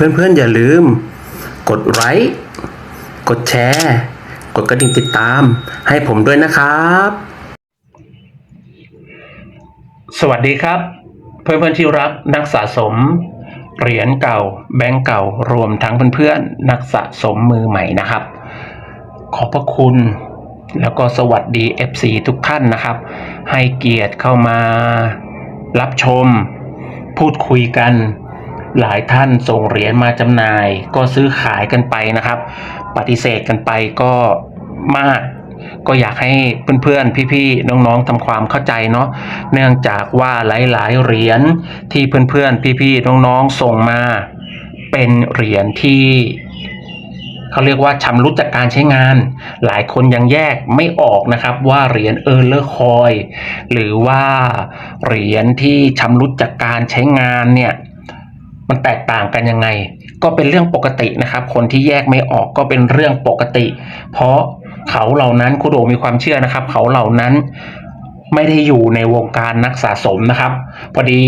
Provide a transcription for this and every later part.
พื่อนๆอย่าลืม กดไลค์กดแชร์ กดกระดิ่งติดตาม ให้ผมด้วยนะครับ สวัสดีครับ เพื่อนๆที่รักนักสะสมเหรียญเก่า แบงก์เก่ารวมทั้งเพื่อนๆนักสะสมมือใหม่นะครับ ขอบพระคุณแล้วก็สวัสดี FC ทุกท่านนะครับ ให้เกียรติเข้ามารับชม พูดคุยกัน หลายท่านส่งเหรียญมาจำหน่าย ก็ซื้อขายกันไปนะครับ ปฏิเสธกันไปก็มาก ก็อยากให้เพื่อนๆ พี่ๆ น้องๆทำความเข้าใจเนาะเนื่องจากว่าหลายๆ เหรียญที่เพื่อนๆ พี่ๆ น้องๆ ส่งมา เป็นเหรียญที่เขาเรียกว่าชำรุดจากการใช้งาน หลายคนยังแยกไม่ออกนะครับว่าเหรียญเออร์เลอร์คอย หรือว่าเหรียญที่ชำรุดจากการใช้งานเนี่ย มันแตกต่างกันยังไง ก็เป็นเรื่องปกตินะครับ คนที่แยกไม่ออกก็เป็นเรื่องปกติ เพราะเขาเหล่านั้นคุโดมีความเชื่อนะครับ เขาเหล่านั้นไม่ได้อยู่ในวงการนักสะสมนะครับ พอดี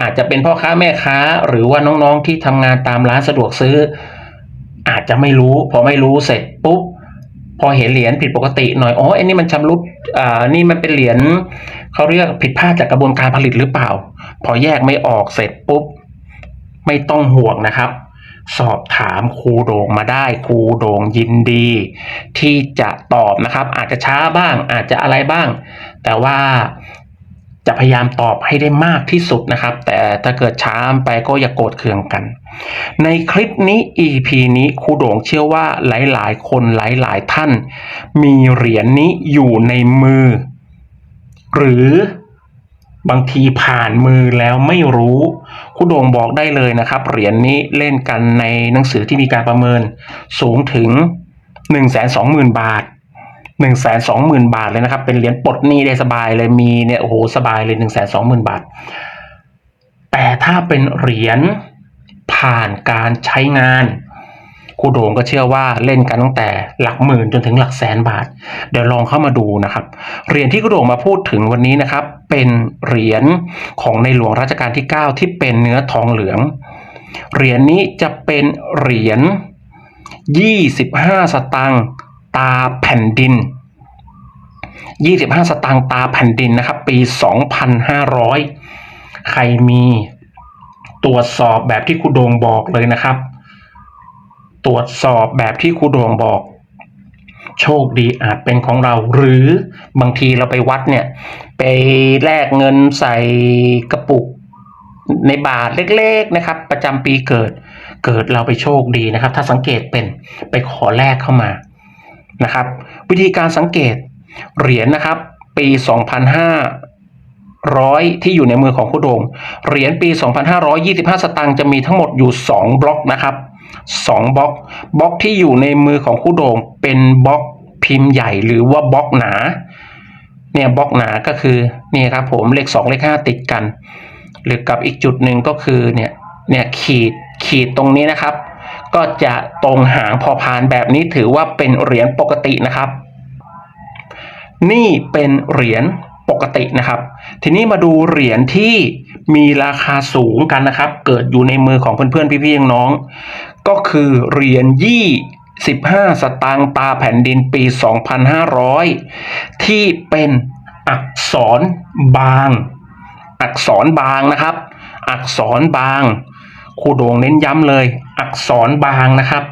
อาจจะเป็นพ่อค้าแม่ค้า หรือว่าน้องๆที่ทำงานตามร้านสะดวกซื้อ อาจจะไม่รู้ พอไม่รู้เสร็จปุ๊บพอเห็นเหรียญผิดปกติหน่อยอ๋อไอ้นี่มันชำรุดอ่านี่มันเป็นเหรียญเขาเรียกผิดพลาดจากกระบวนการผลิตหรือเปล่า พอแยกไม่ออกเสร็จปุ๊บ ไม่ต้องห่วงนะครับ สอบถามครูโด่งมาได้ครูโด่งยินดี ที่จะตอบนะครับ อาจจะช้าบ้าง อาจจะอะไรบ้าง แต่ว่าจะพยายามตอบให้ได้มากที่สุดนะครับ แต่ถ้าเกิดช้าไปก็อย่าโกรธเคืองกัน ในคลิปนี้ EP นี้ครูโด่งเชื่อว่าหลายๆ คนหลายๆท่าน มีเหรียญนี้อยู่ในมือ หรือ บางทีผ่านมือแล้วไม่รู้ครูโด่งบอกได้เลยนะครับ เหรียญนี้เล่นกันในหนังสือที่มีการประเมินสูงถึง 1 2 0 0 0 0 บาท 1 2 0 0 0 0 บาทเลยนะครับ เป็นเหรียญปลดหนี้ได้สบายเลยมีเนี่ยโอ้โหสบายเลย 1 2 0 0 0 0 บาท แต่ถ้าเป็นเหรียญผ่านการใช้งาน ครูโด่งก็เชื่อว่าเล่นกันตั้งแต่หลักหมื่นจนถึงหลักแสนบาท เดี๋ยวลองเข้ามาดูนะครับเหรียญที่ครูโด่งมาพูดถึงวันนี้นะครับ เป็นเหรียญของในหลวงรัชกาลที่ 9 ที่เป็นเนื้อทองเหลือง เหรียญนี้จะเป็นเหรียญ25 สตางค์ตาแผ่นดิน 25 สตางค์ตาแผ่นดินนะครับ ปี 2,500 ใครมีตรวจสอบแบบที่ครูโดงบอกเลยนะครับ ตรวจสอบแบบที่ครูโดงบอก โชคดีอาจเป็นของเรา หรือบางทีเราไปวัดเนี่ย ไปแลกเงินใส่กระปุก ในบาทเล็กๆนะครับ ประจำปีเกิด เกิดเราไปโชคดีนะครับ ถ้าสังเกตเป็นไปขอแลกเข้ามานะครับ วิธีการสังเกตเหรียญนะครับ ปี 2,500 ที่อยู่ในมือของคุณโดงเหรียญปี 2,525 สตางค์จะมีทั้งหมดอยู่ 2 บล็อกนะครับ 2บล็อกบล็อกที่อยู่ในมือของคู่โดงเป็นบล็อกพิมพ์ใหญ่หรือว่าบล็อกหนา เนี่ยบล็อกหนาก็คือนี่ครับผมเลข 2 เลข 5 ติดกัน หรือกับอีกจุดหนึ่งก็คือเนี่ยเนี่ยขีดขีดตรงนี้นะครับ ก็จะตรงหางพอพานแบบนี้ถือว่าเป็นเหรียญปกตินะครับ นี่เป็นเหรียญปกตินะครับ ทีนี้มาดูเหรียญที่มีราคาสูงกันนะครับ เกิดอยู่ในมือของเพื่อนๆพี่ๆน้อง ก็คือเหรียญยี่15สตางค์ตาแผ่นดินปี 2,500 ที่เป็นอักษรบาง อักษรบางนะครับ อักษรบางครูโด่งเน้นย้ำเลย อักษรบางนะครับ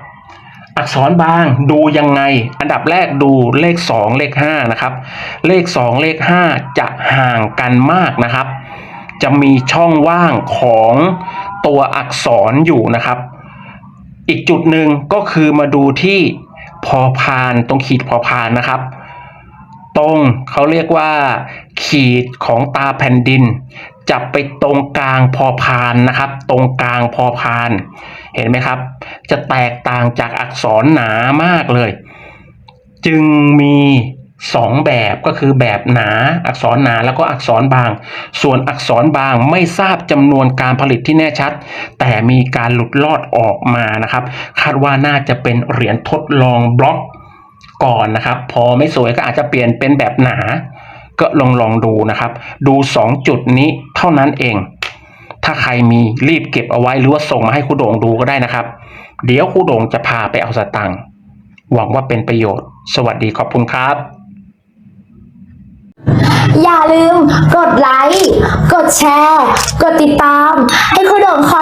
อักษรบางดูยังไง อันดับแรกดูเลข 2 เลข5นะครับ เลข 2 เลข 5 จะห่างกันมากนะครับ จะมีช่องว่างของตัวอักษรอยู่นะครับ อีกจุดหนึ่งก็คือมาดูที่พอพานตรงขีดพอพานนะครับ ตรงเขาเรียกว่า ขีดของตาแผ่นดินจะไปตรงกลางพอพานนะครับ ตรงกลางพอพาน เห็นไหมครับ จะแตกต่างจากอักษรหนามากเลย จึงมี สองแบบก็คือแบบหนาอักษรหนาแล้วก็อักษรบาง ส่วนอักษรบางไม่ทราบจำนวนการผลิตที่แน่ชัด แต่มีการหลุดลอดออกมานะครับ คาดว่าน่าจะเป็นเหรียญทดลองบล็อกก่อนนะครับ พอไม่สวยก็อาจจะเปลี่ยนเป็นแบบหนา ก็ลองลองดูนะครับ ดู 2 จุดนี้เท่านั้นเอง ถ้าใครมีรีบเก็บเอาไว้หรือว่าส่งมาให้ครูโด่งดูก็ได้นะครับ เดี๋ยวครูโด่งจะพาไปเอาสตังค์หวังว่าเป็นประโยชน์ สวัสดีขอบคุณครับ อย่าลืมกดไลค์ กดแชร์ กดติดตาม ให้คุณโด่งคอย